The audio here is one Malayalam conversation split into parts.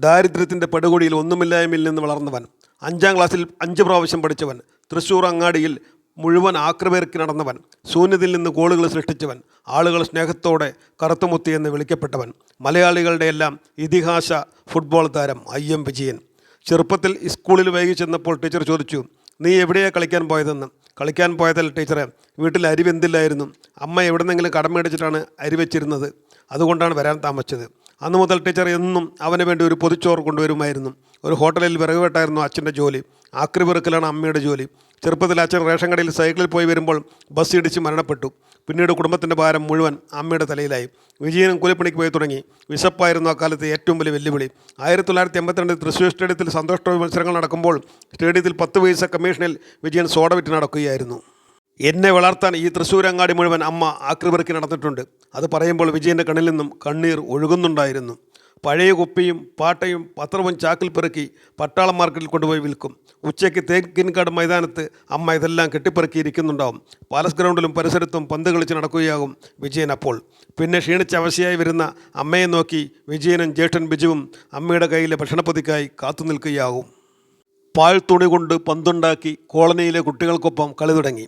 ദാരിദ്ര്യത്തിന്റെ പടുകൊടിയിൽ ഒന്നുമില്ലായ്മയിൽ നിന്ന് വളർന്നവൻ. അഞ്ചാം ക്ലാസ്സിൽ അഞ്ച് പ്രാവശ്യം പഠിച്ചവൻ. തൃശ്ശൂർ അങ്ങാടിയിൽ മുഴുവൻ ആക്രമേർക്ക് നടന്നവൻ. ശൂന്യതയിൽ നിന്ന് ഗോളുകൾ സൃഷ്ടിച്ചവൻ. ആളുകൾ സ്നേഹത്തോടെ കറുത്തുമുത്തി എന്ന് വിളിക്കപ്പെട്ടവൻ. മലയാളികളുടെ എല്ലാം ഇതിഹാസ ഫുട്ബോൾ താരം ഐ എം വിജയൻ. ചെറുപ്പത്തിൽ സ്കൂളിൽ വൈകി ചെന്നപ്പോൾ ടീച്ചർ ചോദിച്ചു നീ എവിടെയാണ് കളിക്കാൻ പോയതെന്ന്? കളിക്കാൻ പോയതൽ ടീച്ചറെ വീട്ടിൽ അരി വെന്തില്ലായിരുന്നു അമ്മ എവിടെ നിന്നെങ്കിലും മേടിച്ചിട്ടാണ് അരി വെച്ചിരുന്നത്. അതുകൊണ്ടാണ് വരാൻ താമസിച്ചത്. അന്ന് മുതൽ ടീച്ചർ എന്നും അവന് വേണ്ടി ഒരു പൊതിച്ചോറ് കൊണ്ടുവരുമായിരുന്നു. ഒരു ഹോട്ടലിൽ വിറകുവെട്ടായിരുന്നു അച്ഛന്റെ ജോലി. ആക്രി പെറുക്കലാണ് അമ്മയുടെ ജോലി. ചെറുപ്പത്തിൽ അച്ഛൻ റേഷൻ കടയിൽ സൈക്കിളിൽ പോയി വരുമ്പോൾ ബസ് ഇടിച്ച് മരണപ്പെട്ടു. പിന്നീട് കുടുംബത്തിന്റെ ഭാരം മുഴുവൻ അമ്മയുടെ തലയിലായി. വിജയനും കൂലിപ്പണിക്ക് പോയി തുടങ്ങി. വിശപ്പായിരുന്നു അക്കാലത്ത് ഏറ്റവും വലിയ വെല്ലുവിളി. ആയിരത്തി തൊള്ളായിരത്തി എൺപത്തിരണ്ടിൽ തൃശ്ശൂർ സ്റ്റേഡിയത്തിൽ സന്തോഷ മത്സരങ്ങൾ നടക്കുമ്പോൾ സ്റ്റേഡിയത്തിൽ പത്ത് പൈസ കമ്മീഷനിൽ വിജയൻ സോഡ വിറ്റ് നടക്കുകയായിരുന്നു. എന്നെ വളർത്താൻ ഈ തൃശ്ശൂരങ്ങാടി മുഴുവൻ അമ്മ ആക്രിപെറുക്കി നടന്നിട്ടുണ്ട്. അത് പറയുമ്പോൾ വിജയന്റെ കണ്ണിൽ നിന്നും കണ്ണീർ ഒഴുകുന്നുണ്ടായിരുന്നു. പഴയ കുപ്പിയും പാട്ടയും പത്രവും ചാക്കിൽ പെറുക്കി പട്ടാളം മാർക്കറ്റിൽ കൊണ്ടുപോയി വിൽക്കും. ഉച്ചയ്ക്ക് തേക്കിൻകാട് മൈതാനത്ത് അമ്മ ഇതെല്ലാം കെട്ടിപ്പെറുക്കി ഇരിക്കുന്നുണ്ടാവും പാലസ് ഗ്രൗണ്ടിലും പരിസരത്തും പന്ത് കളിച്ച് നടക്കുകയാകും വിജയൻ അപ്പോൾ. പിന്നെ ക്ഷീണിച്ച അവശയായി വരുന്ന അമ്മയെ നോക്കി വിജയനും ജ്യേഷ്ഠൻ ബിജുവും അമ്മയുടെ കയ്യിലെ ഭക്ഷണപ്പൊതിക്കായി കാത്തു നിൽക്കുകയാകും. പാൽ തുണി കൊണ്ട് പന്തുണ്ടാക്കി കോളനിയിലെ കുട്ടികൾക്കൊപ്പം കളി തുടങ്ങി.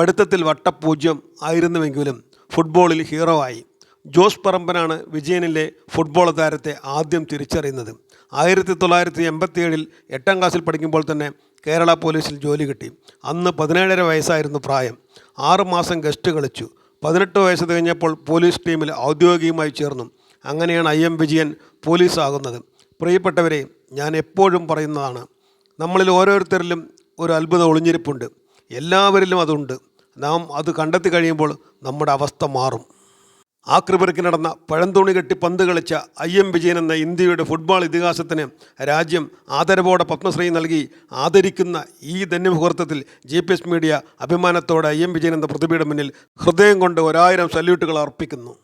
പഠിത്തത്തിൽ വട്ടപൂജ്യം ആയിരുന്നുവെങ്കിലും ഫുട്ബോളിൽ ഹീറോ ആയി. ജോസ് പറമ്പനാണ് വിജയനിലെ ഫുട്ബോൾ താരത്തെ ആദ്യം തിരിച്ചറിയുന്നത്. ആയിരത്തി തൊള്ളായിരത്തി എൺപത്തിയേഴിൽ എട്ടാം ക്ലാസ്സിൽ പഠിക്കുമ്പോൾ തന്നെ കേരള പോലീസിൽ ജോലി കിട്ടി. അന്ന് പതിനേഴര വയസ്സായിരുന്നു പ്രായം. ആറുമാസം ഗസ്റ്റ് കളിച്ചു. പതിനെട്ട് വയസ്സ് തികഞ്ഞപ്പോൾ പോലീസ് ടീമിൽ ഔദ്യോഗികമായി ചേർന്നു. അങ്ങനെയാണ് ഐ എം വിജയൻ പോലീസ് ആകുന്നത്. പ്രിയപ്പെട്ടവരെ ഞാൻ എപ്പോഴും പറയുന്നതാണ് നമ്മളിൽ ഓരോരുത്തരിലും ഒരു അത്ഭുത ഒളിഞ്ഞിരിപ്പുണ്ട്. എല്ലാവരിലും അതുണ്ട്. നാം അത് കണ്ടെത്തി കഴിയുമ്പോൾ നമ്മുടെ അവസ്ഥ മാറും. ആക്രിപെറുക്കി നടന്ന പഴന്തുണി കെട്ടി പന്ത് കളിച്ച ഐ എം വിജയൻ എന്ന ഇന്ത്യയുടെ ഫുട്ബോൾ ഇതിഹാസത്തിന് രാജ്യം ആദരവോടെ പത്മശ്രീ നൽകി ആദരിക്കുന്ന ഈ ധന്യമുഹൂർത്തത്തിൽ ജി പി എസ് മീഡിയ അഭിമാനത്തോടെ ഐ എം വിജയൻ എന്ന പ്രതിഭയുടെ മുന്നിൽ ഹൃദയം കൊണ്ട് ഒരായിരം സല്യൂട്ടുകൾ അർപ്പിക്കുന്നു.